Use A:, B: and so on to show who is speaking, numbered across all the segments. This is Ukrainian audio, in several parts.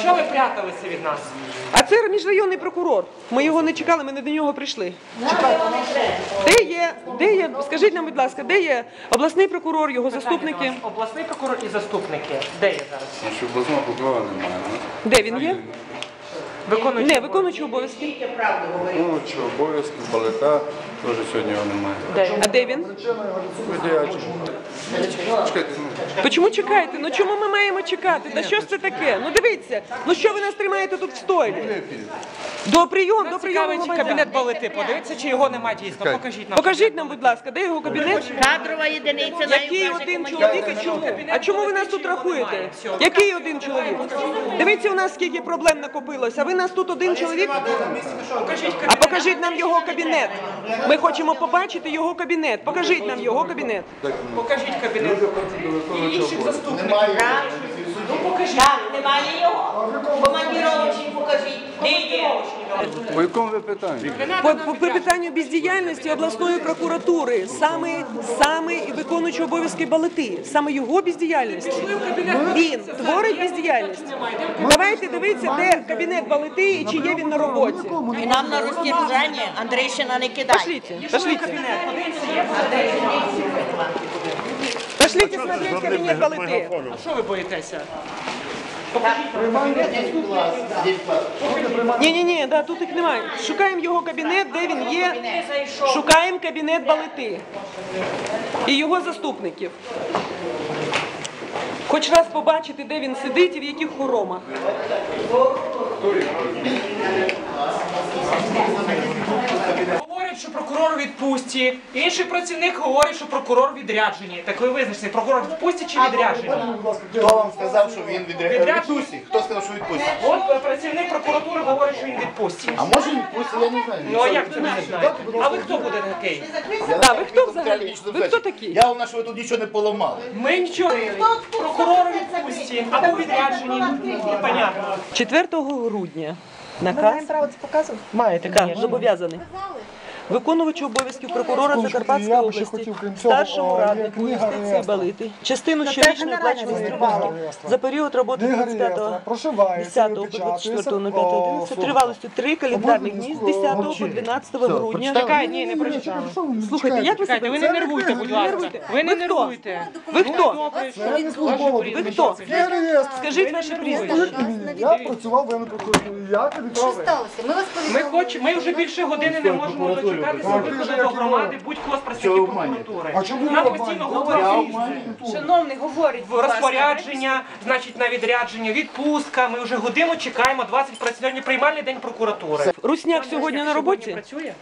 A: що ви пряталися від нас?
B: А це міжрайонний прокурор. Ми його не чекали, ми не до нього прийшли. Де є, де є, скажіть нам, будь ласка, де є обласний прокурор, його заступники?
A: Обласний прокурор і заступники. Де є зараз?
C: Що обласного прокурора немає. ну.
B: Де він є?
A: Виконуючий
B: Не, виконуючий обов'язки.
C: Ну, чи обов'язки, балета, теж сьогодні його немає.
A: Де?
B: А де він?
C: Чекайте, ну,
B: Чому чекаєте? Ну чому ми маємо чекати? Та що ж це таке? Ну дивіться, ну що ви нас тримаєте тут в стойлі? До прийому, до прийому громадян.
A: кабінет балети. Подивіться, чи його немає дійсно. Покажіть нам.
B: Покажіть нам, будь ласка, де його кабінет?
D: Кадрова єдиниця
B: Який один чоловік і чому? А чому ви нас тут рахуєте? Який один чоловік? Дивіться, у нас скільки проблем накопилося. Ви нас тут один чоловік? А покажіть нам його кабінет. Ми хочемо побачити його кабінет. Покажіть нам його кабінет.
A: Покажіть кабінет. І інших заступників. Ну покажіть.
D: Так, немає його. Командіровочні покажіть. Де є?
C: По якому ви питанню?
B: По, по, по питанню бездіяльності обласної прокуратури, саме саме і виконуючий обов'язки балети, саме його бездіяльність. Він творить бездіяльність. Давайте дивитися, де кабінет балети і чи є він на роботі.
D: І нам на розтіржання Андрейщина не кидає.
B: Пошлите, пошлите. Пошлите смотреть кабинет балеты.
A: А що ви боїтеся?
B: Ні, ні, ні, да, тут їх немає. Шукаємо його кабінет, де він є. Шукаємо кабінет балети і його заступників. Хоч раз побачити, де він сидить і в яких хоромах.
A: Говорять, що прокурор відпустці. Інший працівник говорить, що прокурор у відрядженні. Так ви визначте, прокурор відпустці чи відрядженні?
E: Хто вам сказав, що він від
A: Відряджений.
E: відпустці? Хто сказав, що відпустці?
A: От е, працівник прокуратури говорить, що він відпустці.
E: А може відпустці, я не знаю.
A: Ну а як це ви не знаєте? А ви хто буде такий?
B: Да, ви хто взагалі? Ви хто такі?
E: Я вам що ви тут нічого не поламали.
A: Ми нічого. Прокурор відпустці або у. Непонятно.
B: 4 грудня наказ справа це показувати?
A: Маєте,
B: Так, зобов'язаний. Виконувач обов'язків прокурора Закарпатської області, старшому раднику юстиції Балити, частину щорічної оплачуваної відпустки за період роботи з 25 10 по 24.05.11 тривалістю 3 календарних дні з 10 по 12 грудня.
A: Чекай, ні, не прочитали.
B: Слухайте, як ви
A: Чекайте,
B: себе
A: ви не нервуйте, будь ласка. Ви не
B: Ви хто?
A: нервуйте.
B: Ви хто?
A: Добре, що
F: Це не службово.
B: Ви хто? Скажіть ваше прізвище.
F: Повірте мені, я працював в прокуратурі. Я тобі
G: Що сталося? Ми вас
A: Ми
G: повідомили.
A: хоч ми вже більше години не можемо дочекатися
F: Ви ж
A: виходу до громади будь-кого з працівників прокуратури.
F: А чому
A: Нам постійно
F: Я
A: говорять
G: Шановний, говорить,
A: в розпорядження, значить на відрядження, відпустка. Ми вже годину чекаємо 20 працівників приймальний день прокуратури.
B: Русняк сьогодні на роботі?
A: працює.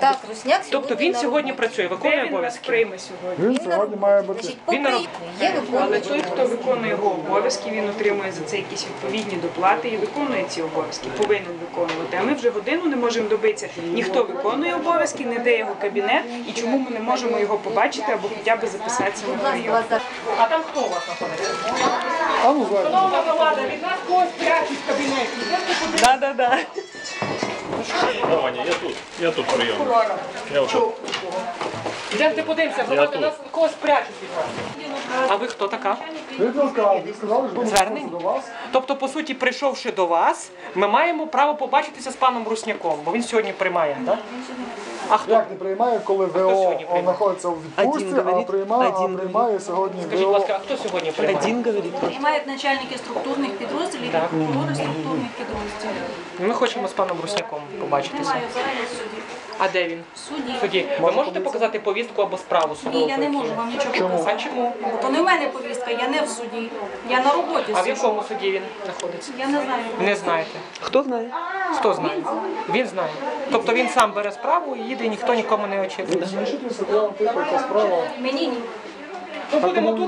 G: Так, Русняк сьогодні
A: Тобто він
G: на
A: сьогодні
G: роботі.
A: працює, виконує обов'язки.
F: Він сьогодні має бути.
G: Значить,
A: Він на
G: є
H: Але той, хто виконує його обов'язки, він отримує за це якісь відповідні доплати і виконує ці обов'язки, повинен виконувати. А ми вже годину не можемо добитися. Ніхто виконує обов'язки, не де його кабінет, і чому ми не можемо його побачити або хоча б записатися на
G: ласка,
H: прийом.
G: вас за-
A: А там хто у вас знаходиться?
F: А ну.
A: Шановна влада, від нас когось прячуть в кабінеті. Подивимося.
B: Да, да, да.
I: Ваня, я тут. Я тут прийом. Я отут.
A: Йдемте подивимося, громада нас когось прячуть від вас. А ви хто така? Звернення? Тобто, по суті, прийшовши до вас, ми маємо право побачитися з паном Русняком, бо він сьогодні приймає, так? А хто?
F: Як не приймає, коли ВО
A: сьогодні
F: знаходиться у відпустці,
B: Один
F: а
B: говорить,
F: приймає, а
B: один
F: приймає сьогодні
A: Скажіть, будь
F: ВО.
A: ласка, а хто сьогодні приймає?
B: Один говорить.
G: Приймають начальники структурних підрозділів і прокурори структурних підрозділів.
A: Ми хочемо з паном Русняком побачитися.
G: Немає зараз в.
A: А де він?
G: В суді.
A: Ви можете показати повістку або справу
G: Ні, я не можу вам нічого
A: А
G: показати.
A: чому?
G: То не в мене повістка, я не в суді. Я на роботі
A: А в
G: сиджу.
A: якому суді він знаходиться?
G: Я не знаю.
A: Не знаєте.
B: Хто знає?
A: Хто знає? Він знає. Тобто він сам бере справу і їде, і ніхто нікому не очікує.
G: Мені ні.
A: Ми будемо тут